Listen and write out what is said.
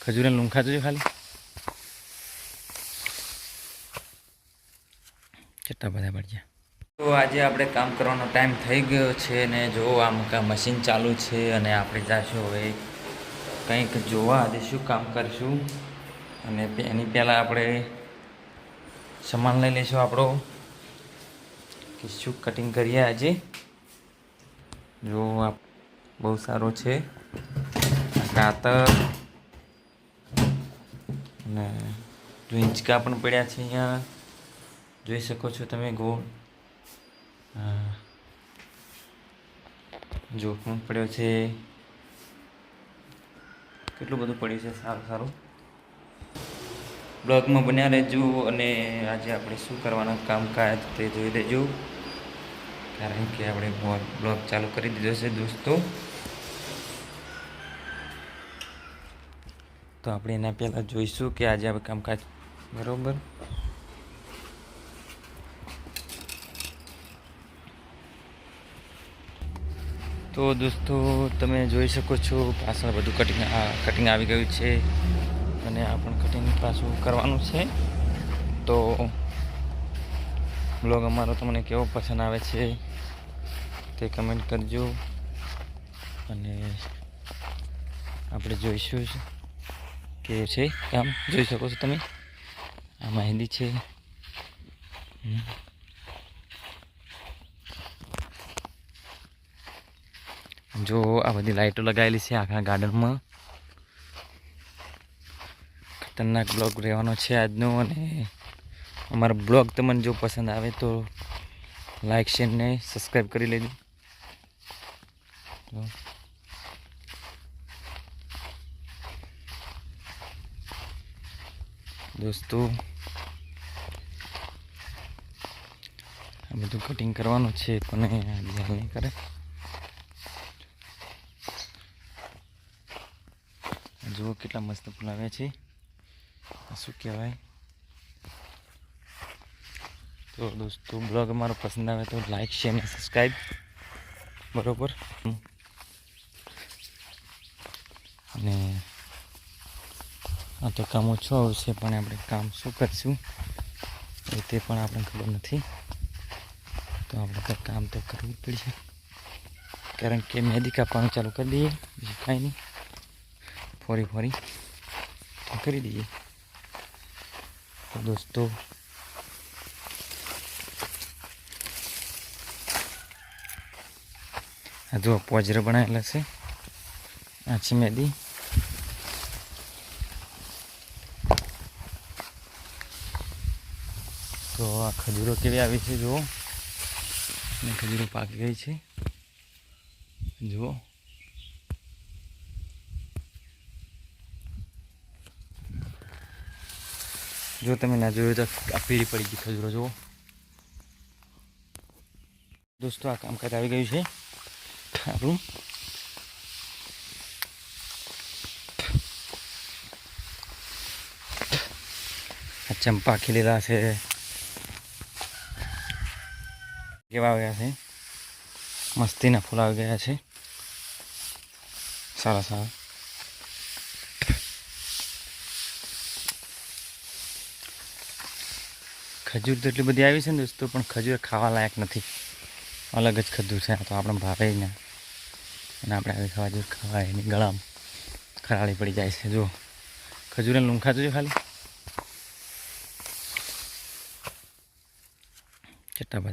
ખજૂરને લૂંખા જોજો ખાલી કેટલા બધા પડ્યા તો આજે આપણે કામ કરવાનો ટાઈમ થઈ ગયો છે ને જો આમ કા મશીન ચાલુ છે અને આપણે જાશું હવે કંઈક જોવા. આજે શું કામ કરીશું? અને એની પહેલાં આપણે સામાન લઈ લઈશું આપણો. કે શું કટિંગ કરીએ આજે? જો બહુ સારો છે. આ કાતર. અને જો હિંચકા પણ પડ્યા છે અહીંયા, જોઈ શકો છો તમે ગોળ. જો પણ પડ્યો છે? કેટલું બધું પડ્યું છે? સારું સારું. બ્લોગમાં બન્યા રહેજો અને આજે આપણે શું કરવાના કામકાજ તે જોઈ લેજો. કારણ કે આપણે બ્લોગ ચાલુ કરી દીધો છે દોસ્તો. તો આપણે એના પહેલાં જોઈશું કે આજે આપણે કામકાજ બરાબર? તો દોસ્તો, તમે જોઈ શકો છો પાછળ બધું કટિંગ કટિંગ આવી ગયું છે અને આ પણ કટિંગ પાછું કરવાનું છે. તો બ્લોગ અમારો તમને કેવો પસંદ આવે છે તે કમેન્ટ કરજો અને આપણે જોઈશું કે છે. આમ જોઈ શકો છો તમે. આ મહેંદી છે. જો, આ બધી લાઈટો લગાવેલી છે આખા ગાર્ડનમાં. ખતરનાક બ્લોગ રહેવાનો છે આજનો અને અમારો બ્લોગ તમને જો પસંદ આવે તો લાઈક, શેર ને સબસ્ક્રાઈબ કરી લેજો જો. દોસ્તો, આ બધું કટિંગ કરવાનું છે પણ ધ્યાન નહીં કરે. જુઓ કેટલા મસ્ત ફૂલ છે. શું કહેવાય? તો દોસ્તો, બ્લોગ અમારો પસંદ આવે તો લાઈક શેર અને સબસ્ક્રાઈબ બરોબર. અને આ તો કામ ઓછું આવશે પણ આપણે કામ શું કરશું એ તે પણ આપણને ખબર નથી. તો આપણે તો કામ તો કરવું જ પડશે. કારણ કે મહેંદી કાપવાનું ચાલુ કરી દઈએ, બીજું કાંઈ નહીં. ફોરી ફોરી કરી દઈએ. તો દોસ્તો, આ જો પોજર બનાવેલા છે. આ છે મેદી. તો આ ખજૂરો કેવી આવી છે, જુઓ. અને ખજૂરો પાકી ગઈ છે. જુઓ. જો તમે ના જોયું તો આ પીળી પડી ગઈ ખજૂરો, જુઓ. દોસ્તો, આ કામકાજ આવી ગયું છે. સારું. આ ચંપા ખીલેલા છે. કેવા આવ્યા છે? મસ્તીના ફૂલ આવી ગયા છે. સારા સારા. ખજૂર તો એટલી બધી આવી છે ને દોસ્તો, પણ ખજૂર ખાવા લાયક નથી. અલગ જ ખજૂર છે, આ તો આપણે ભાવે જ ના. અને આપણે આવી ખજૂર ખાવાય એની ગળામાં ખરાળી પડી જાય છે. જો ખજૂરને લૂંખા જોજો ખાલી. કેટલા બધા.